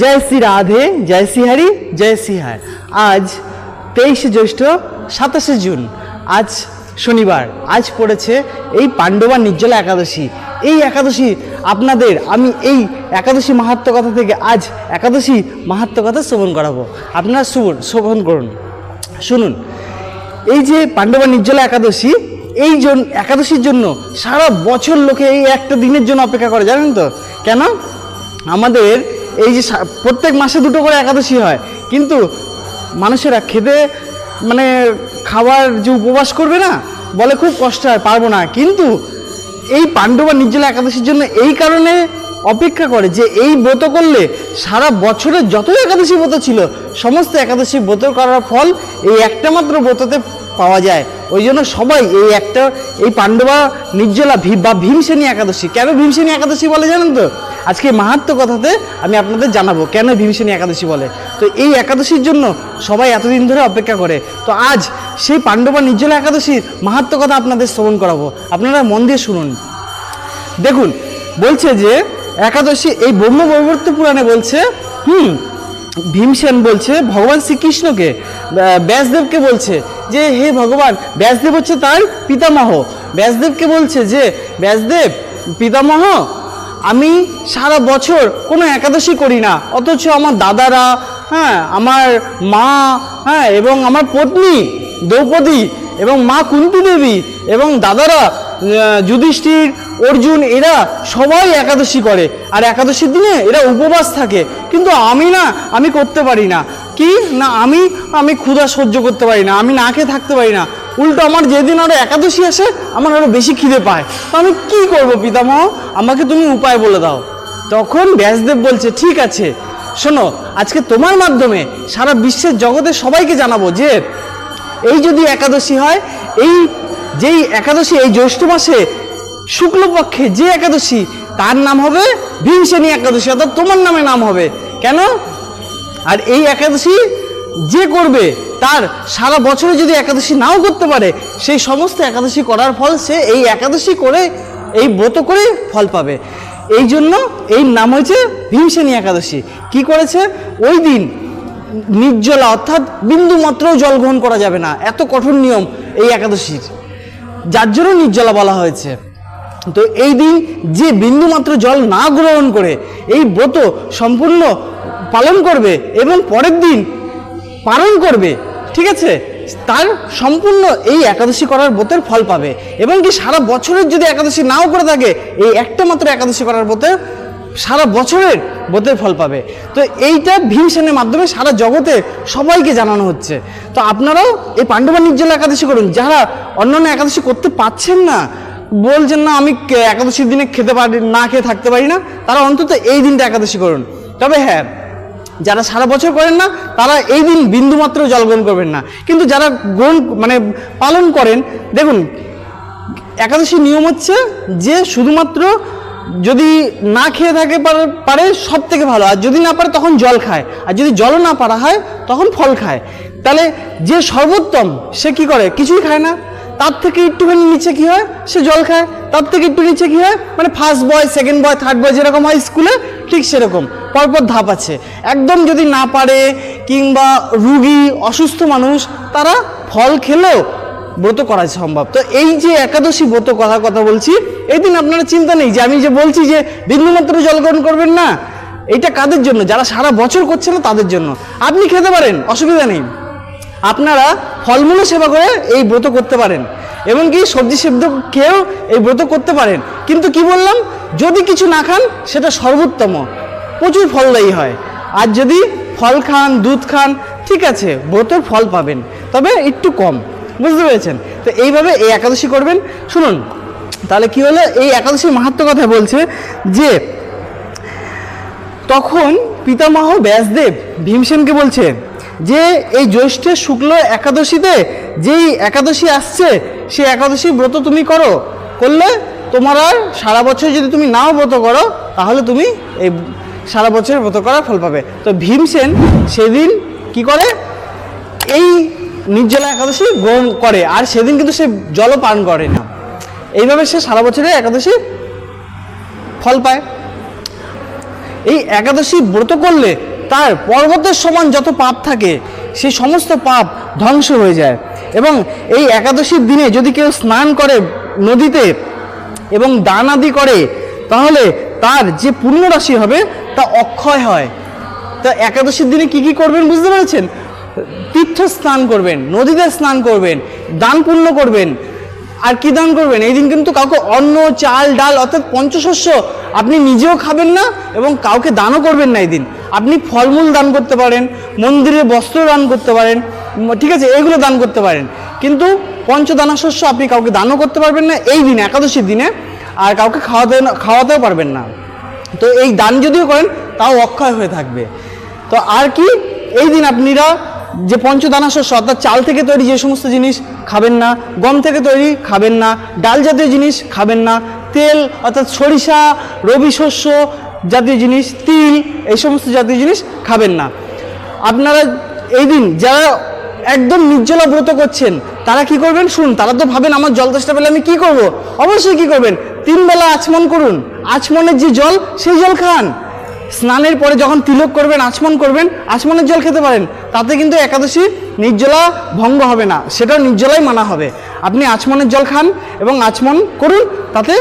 জয় শ্রী রাধে জয় শ্রী হরি জয় শ্রী হার আজ তেইশে জ্যৈষ্ঠ সাতাশে জুন। আজ শনিবার। আজ পড়েছে এই পাণ্ডবা নির্জলা একাদশী। এই একাদশী আপনাদের আমি এই একাদশী মাহাত্ম কথা থেকে আজ একাদশী মাহাত্ম কথা শ্রবণ করাবো। আপনারা শুনুন শ্রবণ করুন। শুনুন এই যে পাণ্ডবা নির্জলা একাদশী এই জন একাদশীর জন্য সারা বছর লোকে এই একটা দিনের জন্য অপেক্ষা করে জানেন তো? কেন? আমাদের এই যে প্রত্যেক মাসে দুটো করে একাদশী হয়, কিন্তু মানুষেরা খেতে মানে খাবার যে উপবাস করবে না, বলে খুব কষ্ট হয়, পারব না। কিন্তু এই পাণ্ডবা নির্জলা একাদশীর জন্য এই কারণে অপেক্ষা করে যে এই ব্রত করলে সারা বছরের যত একাদশী ব্রত ছিল, সমস্ত একাদশী ব্রত করার ফল এই একটা মাত্র ব্রততে পাওয়া যায়। ওই জন্য সবাই এই একটা, এই পাণ্ডবা, নির্জলা ভী, বা ভীমসেনী একাদশী। কেন ভীমসেনী একাদশী বলে জানেন তো? আজকে মাহাত্ম কথাতে আমি আপনাদের জানাব কেন ভীমসেনী একাদশী বলে। তো এই একাদশীর জন্য সবাই এতদিন ধরে অপেক্ষা করে। তো আজ সেই পাণ্ডবা, নির্জলা একাদশীর মাহাত্ম কথা আপনাদের শ্রবণ করাবো। আপনারা মন দিয়ে শুনুন। দেখুন, বলছে যে, একাদশী, এই ব্রহ্ম বৈবর্ত পুরাণে বলছে, হুম ভীমসেন বলছে, ভগবান শ্রীকৃষ্ণকে ব্যাসদেবকে বলছে যে, হে ভগবান, ব্যাসদেব হচ্ছে তার পিতামহ। ব্যাসদেবকে বলছে যে, ব্যাসদেব, পিতামহ, আমি সারা বছর কোনো একাদশী করি না, অথচ আমার দাদারা হ্যাঁ আমার মা হ্যাঁ এবং আমার পত্নী দ্রৌপদী এবং মা কুন্তি দেবী এবং দাদারা যুধিষ্ঠির অর্জুন, এরা সবাই একাদশী করে। আর একাদশীর দিনে এরা উপবাস থাকে। কিন্তু আমি না, আমি করতে পারি না। কি? না, আমি আমি ক্ষুধা সহ্য করতে পারি না। আমি না খেয়ে থাকতে পারি না। উল্টো আমার যেদিন আরও একাদশী আসে, আমার আরও বেশি খিদে পায়। তো আমি কি করব পিতামহ? আমাকে তুমি উপায় বলে দাও। তখন ব্যাসদেব বলছে, ঠিক আছে। শোনো, আজকে তোমার মাধ্যমে সারা বিশ্বের জগতে সবাইকে জানাব যে, এই যদি একাদশী হয়, এই, যেই একাদশী, এই জ্যৈষ্ঠ মাসে শুক্লপক্ষে যে একাদশী, তার নাম হবে ভীমসেনী একাদশী, অর্থাৎ তোমার নামে নাম হবে। কেন? আর এই একাদশী যে করবে, তার সারা বছরে যদি একাদশী নাও করতে পারে, সেই সমস্ত একাদশী করার ফল সে এই একাদশী করে, এই ব্রত করে ফল পাবে। এই জন্য এই নাম হয়েছে ভীমসেনী একাদশী। কি করেছে? ওই দিন নির্জলা, অর্থাৎ বিন্দু মাত্রও জল গ্রহণ করা যাবে না। এত কঠোর নিয়ম এই একাদশীর। যার জন্য নির্জলা বলা হয়েছে। তো এই দিন যে বিন্দু মাত্র জল না গ্রহণ করে এই ব্রত সম্পূর্ণ পালন করবে এবং পরের দিন পালন করবে, ঠিক আছে? তার সম্পূর্ণ এই একাদশী করার ব্রতের ফল পাবে। এবং কি সারা বছরের যদি একাদশী নাও করে থাকে, এই একটা মাত্র একাদশী করার ব্রতে সারা বছরের ব্রতের ফল পাবে। তো এইটা ভীমসেনের মাধ্যমে সারা জগতে সবাইকে জানানো হচ্ছে। তো আপনারাও এই পাণ্ডবা নির্জলা একাদশী করুন। যারা অন্যান্য একাদশী করতে পারছেন না বলছেন না, আমি একাদশীর দিনে খেতে পারি, না খেয়ে থাকতে পারি না, তারা অন্তত এই দিনটা একাদশী করুন। তবে হ্যাঁ যারা সারা বছর করেন না, তারা এই দিন বিন্দুমাত্র জল গ্রহণ করবেন না। কিন্তু যারা গ্রহণ মানে পালন করেন, দেখুন একাদশী নিয়ম হচ্ছে যে শুধুমাত্র যদি না খেয়ে থাকে পারে- সব থেকে ভালো, আর যদি না পারে তখন জল খায়, আর যদি জলও না পারা হয় তখন ফল খায়। তাহলে যে সর্বোত্তম, সে কি করে? কিছুই খায় না। তার থেকে একটুখানি নিচে কি হয়? সে জল খায়। তার থেকে একটু নিচে কি হয়? মানে first boy second boy third boy যেরকম হয় স্কুলে ঠিক সেরকম। পরপর ধাপ আছে। একদম যদি না পারে কিংবা রুগী, অসুস্থ মানুষ, তারা ফল খেলেও ব্রত করা সম্ভব। তো এই যে একাদশী ব্রত কথার কথা বলছি এই দিন আপনারা চিন্তা নেই যে আমি যে বলছি যে বিন্দুমাত্র জল গ্রহণ করবেন না, এটা কাদের জন্য? যারা সারা বছর করছে না, তাদের জন্য। আপনি খেতে পারেন, অসুবিধা নেই। আপনারা ফলমূলও সেবা করে এই ব্রত করতে পারেন। এবং কি সবজি সেদ্ধ খেয়েও এই ব্রত করতে পারেন। কিন্তু কি বললাম? যদি কিছু না খান, সেটা সর্বোত্তম। প্রচুর ফলদায়ী হয়। আর যদি ফল খান, দুধ খান, ঠিক আছে, ব্রতর ফল পাবেন। তবে একটু কম। বুঝতে পেরেছেন? তো এইভাবে এই একাদশী করবেন। শুনুন, তাহলে কি হলো? এই একাদশীর মাহাত্ম কথা বলছে যে, তখন পিতামহ ব্যাসদেব ভীমসেনকে বলছে যে এই জ্যৈষ্ঠের শুক্ল একাদশীতে যেই একাদশী আসছে, সেই একাদশী ব্রত তুমি করো। করলে তোমার আর সারা বছর যদি তুমি নাও ব্রত করো, তাহলে তুমি এই সারা বছর ব্রত করার ফল পাবে। তো ভীমসেন সেদিন কি করে? এই নির্জলা একাদশী গ্রহণ করে। আর সেদিন কিন্তু সে জলও পান করে না। এইভাবে সে সারা বছরে একাদশী ফল পায়। এই একাদশী ব্রত করলে তার পর্বতের সমান যত পাপ থাকে সেই সমস্ত পাপ ধ্বংস হয়ে যায়। এবং এই একাদশীর দিনে যদি কেউ স্নান করে নদীতে এবং দান আদি করে, তাহলে তার যে পুণ্য রাশি হবে, তা অক্ষয় হয়। তা একাদশীর দিনে কি কি করবেন বুঝতে পেরেছেন? তীর্থ স্নান করবেন, নদীতে স্নান করবেন দান পুণ্য করবেন আর কি দান করবেন? এই দিন কিন্তু কাউকে অন্ন, চাল, ডাল অর্থাৎ পঞ্চশস্য আপনি নিজেও খাবেন না এবং কাউকে দানও করবেন না এই দিন। আপনি ফলমূল দান করতে পারেন, মন্দিরে বস্ত্র দান করতে পারেন ঠিক আছে, এগুলো দান করতে পারেন। কিন্তু পঞ্চদানা শস্য আপনি কাউকে দানও করতে পারবেন না এই দিন, একাদশীর দিনে, আর কাউকে খাওয়াতে খাওয়াতেও পারবেন না। তো এই দান যদিও করেন, তাও অক্ষয় হয়ে থাকবে। তো আর কি, এই দিন আপনারা যে পঞ্চদানা শস্য অর্থাৎ চাল থেকে তৈরি যে সমস্ত জিনিস খাবেন না, গম থেকে তৈরি খাবেন না, ডাল জাতীয় জিনিস খাবেন না, তেল অর্থাৎ সরিষা, রবি শস্য জাতীয় জিনিস, তিল, এই সমস্ত জাতীয় জিনিস খাবেন না। আপনারা এই দিন যারা একদম নির্জলা ব্রত করছেন, তারা কি করবেন? শুনুন, তারা তো ভাবেন আমার জল তেষ্টা পেলে আমি কি করব? অবশ্যই কি করবেন? তিন বেলা আচমন করুন। আচমনের যে জল, সেই জল খান। স্নানের পরে যখন তিলক করবেন, আচমন করবেন, আচমনের জল খেতে পারেন, তাতে কিন্তু একাদশী নির্জলা ভঙ্গ হবে না। সেটাও নির্জলাই মানা হবে। আপনি আচমনের জল খান এবং আচমন করুন, তাতে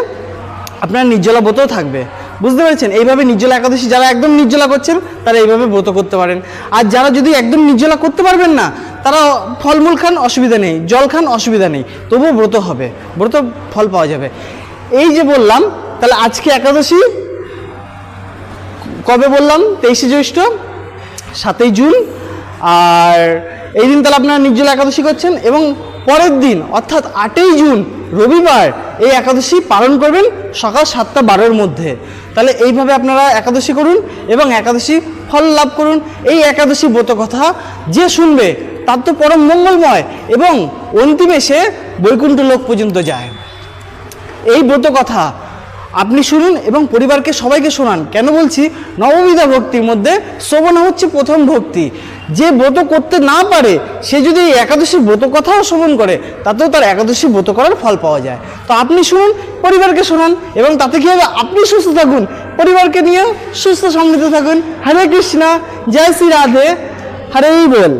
আপনার নির্জলা ব্রতও থাকবে। বুঝতে পেরেছেন? এইভাবে নির্জলা একাদশী যারা একদম নির্জলা করছেন, তারা এইভাবে ব্রত করতে পারেন। আর যারা যদি একদম নির্জলা করতে পারবেন না, তারা ফলমূল খান, অসুবিধা নেই। জল খান, অসুবিধা নেই। তবুও ব্রত হবে। ব্রত ফল পাওয়া যাবে। এই যে বললাম, তাহলে আজকে একাদশী কবে বললাম? তেইশে জ্যৈষ্ঠ, সাতই জুন। আর এই দিন তাহলে আপনারা নির্জল একাদশী করছেন এবং পরের দিন, অর্থাৎ আটই জুন, রবিবার, এই একাদশী পালন করবেন সকাল সাতটা বারোর মধ্যে। তাহলে এইভাবে আপনারা একাদশী করুন এবং একাদশী ফল লাভ করুন। এই একাদশী ব্রত কথা যে শুনবে, তার তো পরম মঙ্গলময় এবং অন্তিমে সে বৈকুণ্ঠ লোক পর্যন্ত যায়। এই ব্রত কথা আপনি শুনুন এবং পরিবারকে সবাইকে শোনান। কেন বলছি? নববিধা ভক্তির মধ্যে শ্রবণা হচ্ছে প্রথম ভক্তি। যে ব্রত করতে না পারে, সে যদি একাদশী ব্রত কথাও শ্রবণ করে, তাতেও তার একাদশী ব্রত করার ফল পাওয়া যায়। তো আপনি শুনুন, পরিবারকে শোনান এবং তাতে কী হবে? আপনি সুস্থ থাকুন, পরিবারকে নিয়ে সুস্থ সমৃদ্ধ থাকুন। হরে কৃষ্ণা, জয় শ্রী রাধে, হরেই বল।